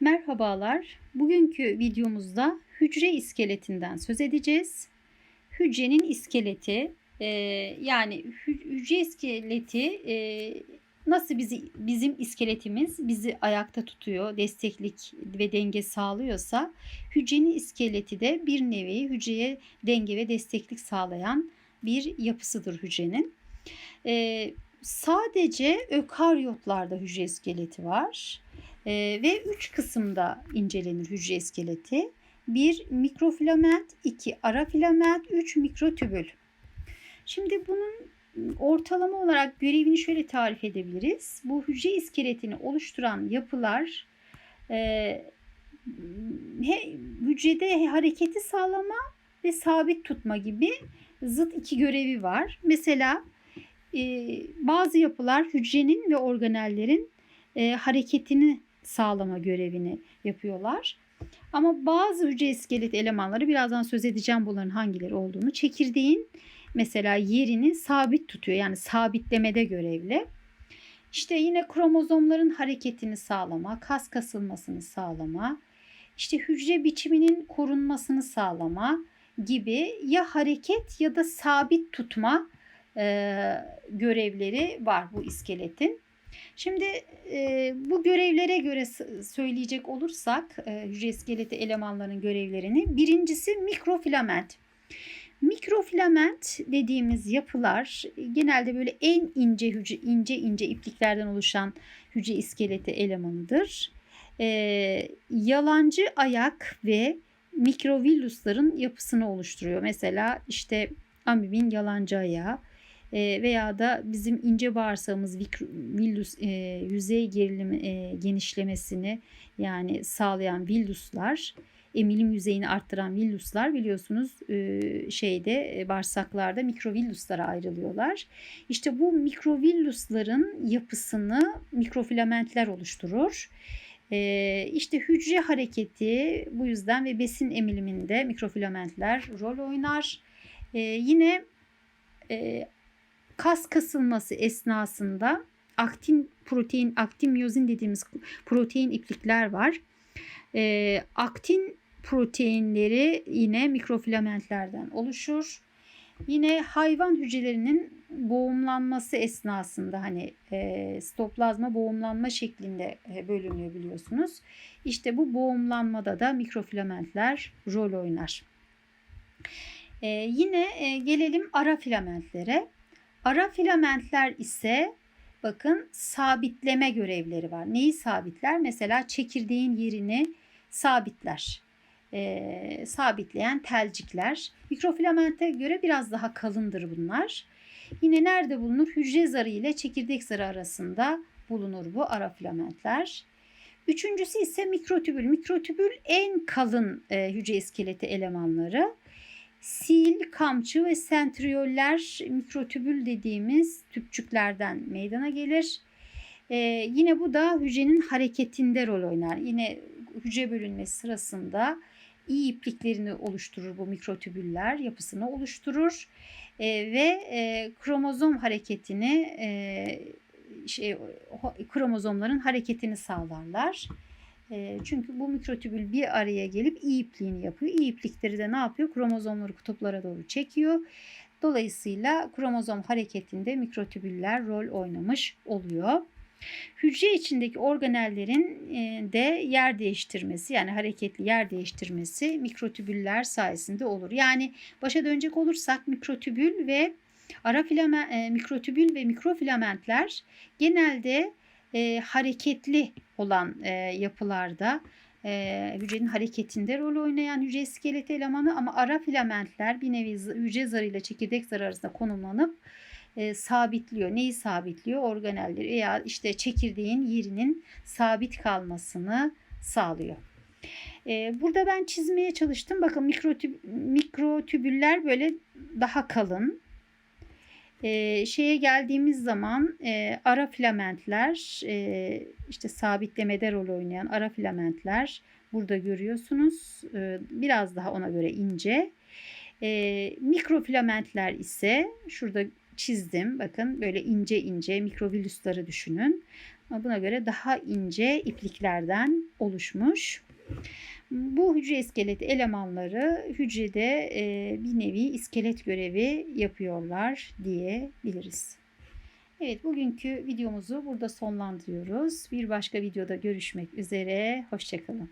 Merhabalar. Bugünkü videomuzda hücre iskeletinden söz edeceğiz. Hücrenin iskeleti e, yani hü- hücre iskeleti e, nasıl bizi bizim iskeletimiz bizi ayakta tutuyor, desteklik ve denge sağlıyorsa hücrenin iskeleti de bir nevi hücreye denge ve desteklik sağlayan bir yapısıdır hücrenin. E, sadece ökaryotlarda hücre iskeleti var. Ee, ve üç kısımda incelenir hücre iskeleti. 1 mikrofilament, 2 ara filament, 3 mikrotübül. Şimdi bunun ortalama olarak görevini şöyle tarif edebiliriz. Bu hücre iskeletini oluşturan yapılar e, hücrede hareketi sağlama ve sabit tutma gibi zıt iki görevi var. Mesela e, bazı yapılar hücrenin ve organellerin e, hareketini sağlama görevini yapıyorlar. Ama bazı hücre iskelet elemanları birazdan söz edeceğim bunların hangileri olduğunu. Çekirdeğin mesela yerini sabit tutuyor. Yani sabitlemede görevli. İşte yine kromozomların hareketini sağlama, kas kasılmasını sağlama, işte hücre biçiminin korunmasını sağlama gibi ya hareket ya da sabit tutma e, görevleri var bu iskeletin. Şimdi e, bu görevlere göre söyleyecek olursak e, hücre iskeleti elemanlarının görevlerini birincisi mikrofilament. Mikrofilament dediğimiz yapılar genelde böyle en ince hücre ince ince ipliklerden oluşan hücre iskeleti elemanıdır. E, yalancı ayak ve mikrovillusların yapısını oluşturuyor. Mesela işte amibin yalancı ayağı, e, veya da bizim ince bağırsağımız villus e, yüzey gerilimi e, genişlemesini yani sağlayan villuslar emilim yüzeyini arttıran villuslar biliyorsunuz e, şeyde e, bağırsaklarda mikrovilluslara ayrılıyorlar. İşte bu mikrovillusların yapısını mikrofilamentler oluşturur. E, işte hücre hareketi bu yüzden ve besin emiliminde mikrofilamentler rol oynar. E, yine e, kas kasılması esnasında aktin protein, aktin miyozin dediğimiz protein iplikler var. E, aktin proteinleri yine mikrofilamentlerden oluşur. Yine hayvan hücrelerinin boğumlanması esnasında hani e, stoplazma boğumlanma şeklinde e, bölünüyor biliyorsunuz. İşte bu boğumlanmada da mikrofilamentler rol oynar. E, yine e, gelelim ara filamentlere. Ara filamentler ise bakın sabitleme görevleri var. Neyi sabitler? Mesela çekirdeğin yerini sabitler. E, sabitleyen telcikler. Mikrofilamente göre biraz daha kalındır bunlar. Yine nerede bulunur? Hücre zarı ile çekirdek zarı arasında bulunur bu ara filamentler. Üçüncüsü ise mikrotübül. Mikrotübül en kalın e, hücre iskeleti elemanları sil, kamçı ve sentriyoller mikrotübül dediğimiz tüpçüklerden meydana gelir. Ee, yine bu da hücrenin hareketinde rol oynar. Yine hücre bölünmesi sırasında iyi ipliklerini oluşturur bu mikrotübüller, yapısını oluşturur ee, ve e, kromozom hareketini e, şey, kromozomların hareketini sağlarlar. Çünkü bu mikrotübül bir araya gelip iyi ipliğini yapıyor. İyi iplikleri de ne yapıyor? Kromozomları kutuplara doğru çekiyor. Dolayısıyla kromozom hareketinde mikrotübüller rol oynamış oluyor. Hücre içindeki organellerin de yer değiştirmesi yani hareketli yer değiştirmesi mikrotübüller sayesinde olur. Yani başa dönecek olursak mikrotübül ve ara filament, e, mikrotübül ve mikrofilamentler genelde e, hareketli olan e, yapılarda e, hücrenin hareketinde rol oynayan hücre iskeleti elemanı ama ara filamentler bir nevi hücre zarıyla çekirdek zarı arasında konumlanıp e, sabitliyor. Neyi sabitliyor? Organelleri veya işte çekirdeğin yerinin sabit kalmasını sağlıyor. E, burada ben çizmeye çalıştım. Bakın mikrotüb mikrotübüller böyle daha kalın e, şeye geldiğimiz zaman e, ara filamentler e, işte sabitlemede rol oynayan ara filamentler burada görüyorsunuz. E, biraz daha ona göre ince. E, mikrofilamentler ise şurada çizdim. Bakın böyle ince ince mikrovilüsleri düşünün. buna göre daha ince ipliklerden oluşmuş. Bu hücre iskeleti elemanları hücrede e, bir nevi iskelet görevi yapıyorlar diyebiliriz. Evet bugünkü videomuzu burada sonlandırıyoruz. Bir başka videoda görüşmek üzere. Hoşçakalın.